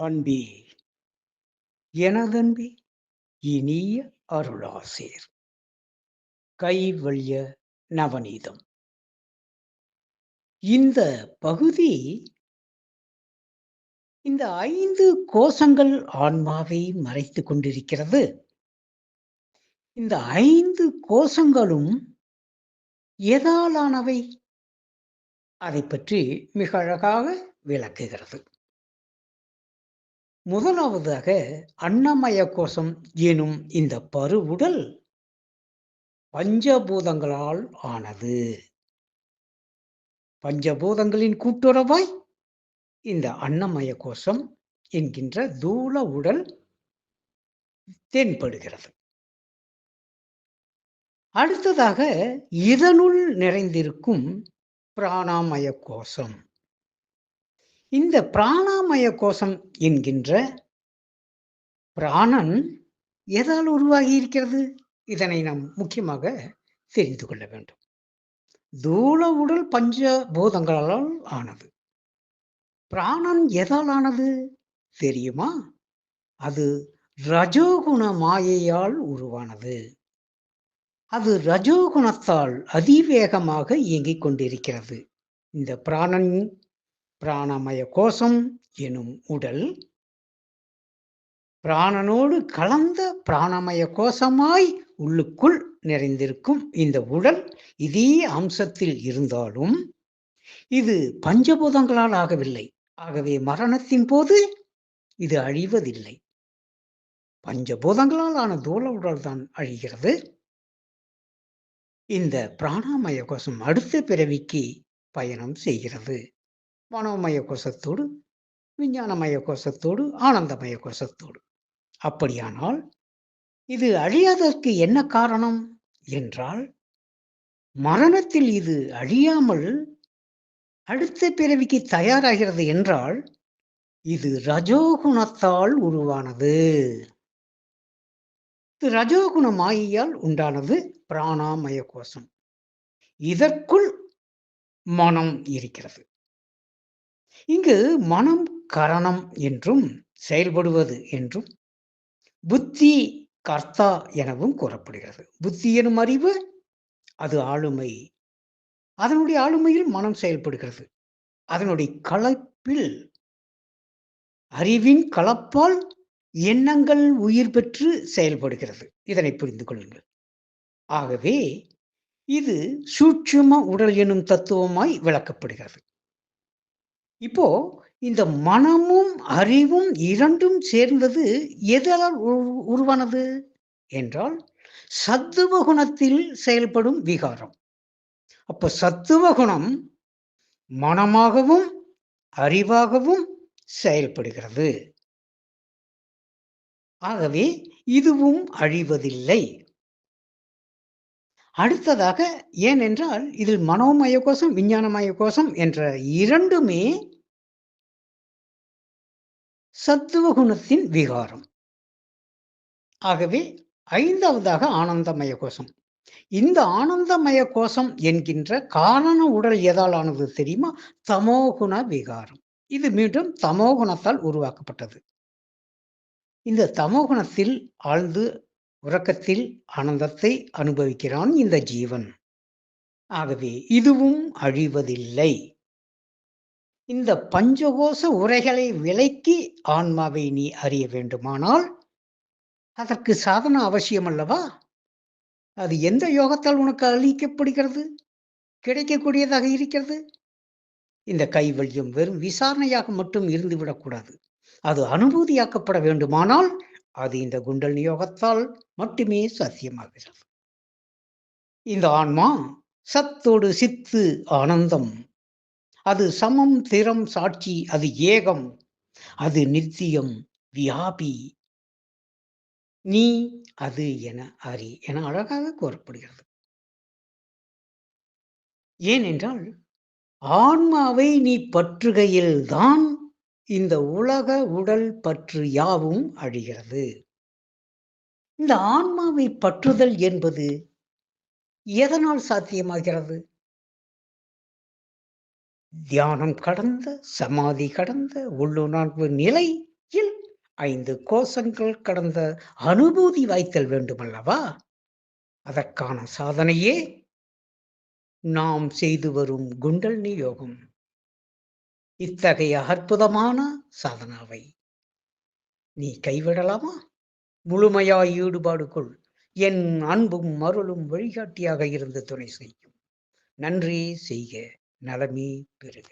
அன்பே. எனதன்பே இனிய அருளாசேர். கைவழிய நவநீதம். இந்த பகுதி இந்த ஐந்து கோஷங்கள் ஆன்மாவை மறைத்து கொண்டிருக்கிறது. இந்த ஐந்து கோஷங்களும் எதாலானவை அதை பற்றி மிக அழகாக விளக்குகிறது. முதலாவதாக அன்னமய கோஷம் எனும் இந்த பருவுடல் பஞ்சபூதங்களால் ஆனது. பஞ்சபூதங்களின் கூட்டுறவாய் இந்த அன்னமய கோஷம் என்கின்ற தூள உடல் தென்படுகிறது. அடுத்ததாக இதனுள் நிறைந்திருக்கும் பிராணாமய கோஷம். இந்த பிராணாமய கோஷம் என்கின்ற பிராணன் எதால் உருவாகி இருக்கிறது? இதனை நாம் முக்கியமாக தெரிந்து கொள்ள வேண்டும். தூள உடல் பஞ்ச பூதங்களால் ஆனது. பிராணன் எதால் ஆனது? தெரியுமா? அது ரஜோகுண மாயையால் உருவானது. அது ரஜோகுணத்தால் அதிவேகமாக இயங்கிக் கொண்டிருக்கிறது. இந்த பிராணன் பிராணமய கோஷம் எனும் உடல் பிராணனோடு கலந்த பிராணமய கோஷமாய் உள்ளுக்குள் நிறைந்திருக்கும் இந்த உடல் இதே அம்சத்தில் இருந்தாலும் இது பஞ்சபூதங்களால் ஆகவில்லை. ஆகவே மரணத்தின் போது இது அழிவதில்லை. பஞ்சபூதங்களால் ஆன தூள உடல் தான் அழிகிறது. இந்த பிராணாமய கோஷம் அடுத்த பிறவிக்கு பயணம் செய்கிறது. மனோமய கோஷத்தோடு விஞ்ஞானமய கோஷத்தோடு ஆனந்தமய கோஷத்தோடு அப்படியானால் இது அழியாததற்கு என்ன காரணம் என்றால் மரணத்தில் இது அழியாமல் அடுத்த பிறவிக்கு தயாராகிறது என்றால் இது ரஜோகுணத்தால் உருவானது. இது ரஜோகுண மாயையால் உண்டானது பிராணாமய கோஷம் இதற்குள் மனம் இருக்கிறது. இங்கு மனம் கரணம் என்றும் செயல்படுவது என்றும் புத்தி கர்த்தா எனவும் கூறப்படுகிறது. புத்தி எனும் அறிவு அது ஆளுமை. அதனுடைய ஆளுமையில் மனம் செயல்படுகிறது. அதனுடைய கலப்பில் அறிவின் கலப்பால் எண்ணங்கள் உயிர் பெற்று செயல்படுகிறது. இதனை புரிந்து கொள்ளுங்கள். ஆகவே இது சூட்சும உடல் எனும் தத்துவமாய் விளக்கப்படுகிறது. இப்போ இந்த மனமும் அறிவும் இரண்டும் சேர்ந்தது எதால் உருவானது? என்றால் சத்துவ குணத்தில் செயல்படும் விகாரம். அப்ப சத்துவ குணம் மனமாகவும் அறிவாகவும் செயல்படுகிறது. ஆகவே இதுவும் அழிவதில்லை. அடுத்ததாக ஏனென்றால் இதில் மனோமய கோஷம் விஞ்ஞானமய கோஷம் என்ற இரண்டுமே சத்துவ குணத்தின் விகாரம். ஆகவே ஐந்தாவதாக ஆனந்தமய கோஷம் இந்த ஆனந்தமய கோஷம் என்கின்ற காரண உடல் எதாலானது தெரியுமா? தமோகுண விகாரம். இது மீண்டும் தமோகுணத்தால் உருவாக்கப்பட்டது. இந்த தமோகுணத்தில் ஆழ்ந்து உறக்கத்தில் ஆனந்தத்தை அனுபவிக்கிறான் இந்த ஜீவன். ஆகவே இதுவும் அழிவதில்லை. இந்த பஞ்சகோஷ உரைகளை விலக்கி ஆன்மாவை நீ அறிய வேண்டுமானால் அதற்கு சாதனம் அவசியம் அல்லவா? அது எந்த யோகத்தால் உனக்கு அளிக்கப்படுகிறது? கிடைக்கக்கூடியதாக இருக்கிறது? இந்த கைவல்யம் வெறும் விசாரணையாக மட்டும் இருந்து விடக்கூடாது அது அனுபூதியாக்கப்பட வேண்டுமானால் அது இந்த குண்டல் நியோகத்தால் மட்டுமே சாத்தியமாகிறது. இந்த ஆன்மா சத்தோடு சித்து ஆனந்தம். அது சமம் திறம் சாட்சி அது ஏகம். அது நித்தியம் வியாபி. நீ அது என அறி என அழகாக கூறப்படுகிறது. ஏனென்றால் ஆன்மாவை நீ பற்றுகையில் தான் இந்த உலக உடல் பற்று யாவும் அழிகிறது. இந்த ஆன்மாவை பற்றுதல் என்பது எதனால் சாத்தியமாகிறது? தியானம் கடந்த சமாதி கடந்த உள்ளுணர்வு நிலையில் ஐந்து கோஷங்கள் கடந்த அனுபூதி வாய்த்தல் வேண்டுமல்லவா? அதற்கான சாதனையே நாம் செய்து வரும் குண்டல்னி யோகம். இத்தகைய அற்புதமான சாதனாவை நீ கைவிடலாமா? முழுமையாய் ஈடுபாடு கொள். என் அன்பும் மருளும் வழிகாட்டியாக இருந்து துணை செய்யும். நன்றி செய்க. நலமே பெறுக.